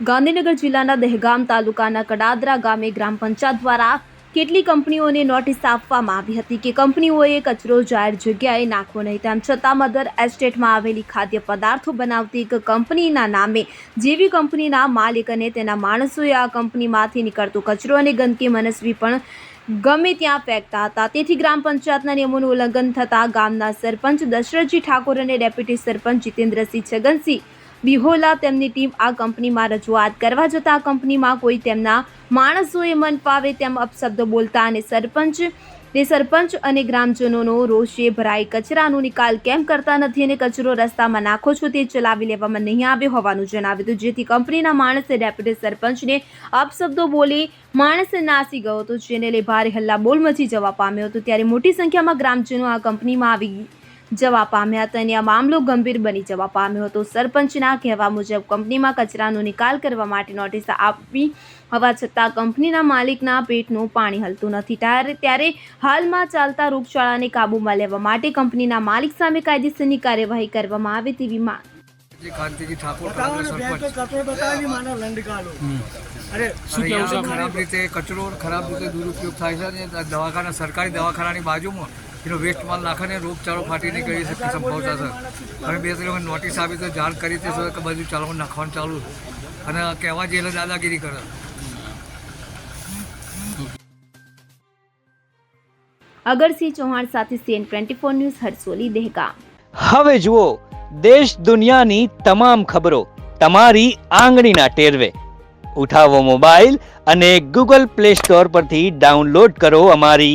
ગાંધીનગર જિલ્લાના દહેગામ તાલુકાના કડાદરા ગામે ગ્રામ પંચાયત દ્વારા કેટલી કંપનીઓને નોટિસ આપવામાં આવી હતી કે કંપનીઓએ કચરો જાહેર જગ્યાએ નાખવો નહીં. તેમ છતાં મધર એસ્ટેટમાં આવેલી ખાદ્ય પદાર્થો બનાવતી એક કંપનીના નામે જેવી કંપનીના માલિક અને તેના માણસોએ આ કંપનીમાંથી નીકળતો કચરો અને ગંદકી મનસ્વી પણ ગમે ત્યાં ફેંકતા હતા. તેથી ગ્રામ પંચાયતના નિયમોનું ઉલ્લંઘન થતાં ગામના સરપંચ દશરથજી ઠાકોર અને ડેપ્યુટી સરપંચ જીતેન્દ્રસિંહ છગનસિંહ બિહોલા તેમની ટીમ આ કંપનીમાં રજૂઆત કરવા જતાં આ કંપનીમાં કોઈ તેમના માણસોએ મન પાવે તેમ અપશબ્દો બોલતા અને સરપંચ તે સરપંચ અને ગ્રામજનોનો રોષે ભરાઈ કચરાનો નિકાલ કેમ કરતા નથી અને કચરો રસ્તામાં નાખો છો તે ચલાવી લેવામાં નહીં આવ્યો હોવાનું જણાવ્યું હતું. જેથી કંપનીના માણસે ડેપ્યુટી સરપંચને અપશબ્દો બોલી માણસ નાસી ગયો હતો, જેને લઈ ભારે હલ્લા બોલ મચી જવા પામ્યો હતો. ત્યારે મોટી સંખ્યામાં ગ્રામજનો આ કંપનીમાં આવી જવા પામ્યા હતા અને આ મામલો ગંભીર બની જવા પામ્યો હતો. સરપંચના કહેવા મુજબ કંપનીમાં કચરાનો નિકાલ કરવા માટે નોટિસ આપી હોવા છતાં કંપનીના માલિકના પેટનું પાણી હલતું નથી. ત્યારે ત્યારે હાલમાં ચાલતા રોગચાળાને કાબૂમાં લેવા માટે કંપનીના માલિક સામે કાયદેસરની કાર્યવાહી કરવામાં આવે તેવી માંગ. ખરાબ રીતે કચરો ખરાબ રીતે દુરુપયોગ થાય છે દવાખાના સરકારી દવાખાનાની બાજુમાં એનો વેસ્ટ માલ નાખે રોગચાળો ફાટી નીકળી શકે સંભવતા છે અને બે ત્રણ નોટિસ આપી તો જાણ કરી તે કે બધું ચાલો નાખવાનું ચાલુ. અને કહેવા જેલ દાદાગીરી કરે. અગરસિંહ ચૌહાણ સાથે CN twenty four news Harsoli Dahegam. હવે જુઓ દેશ દુનિયાની તમામ ખબરો તમારી આંગળીના ટેરવે. ઉઠાવો મોબાઈલ અને ગૂગલ પ્લે સ્ટોર પરથી ડાઉનલોડ કરો અમારી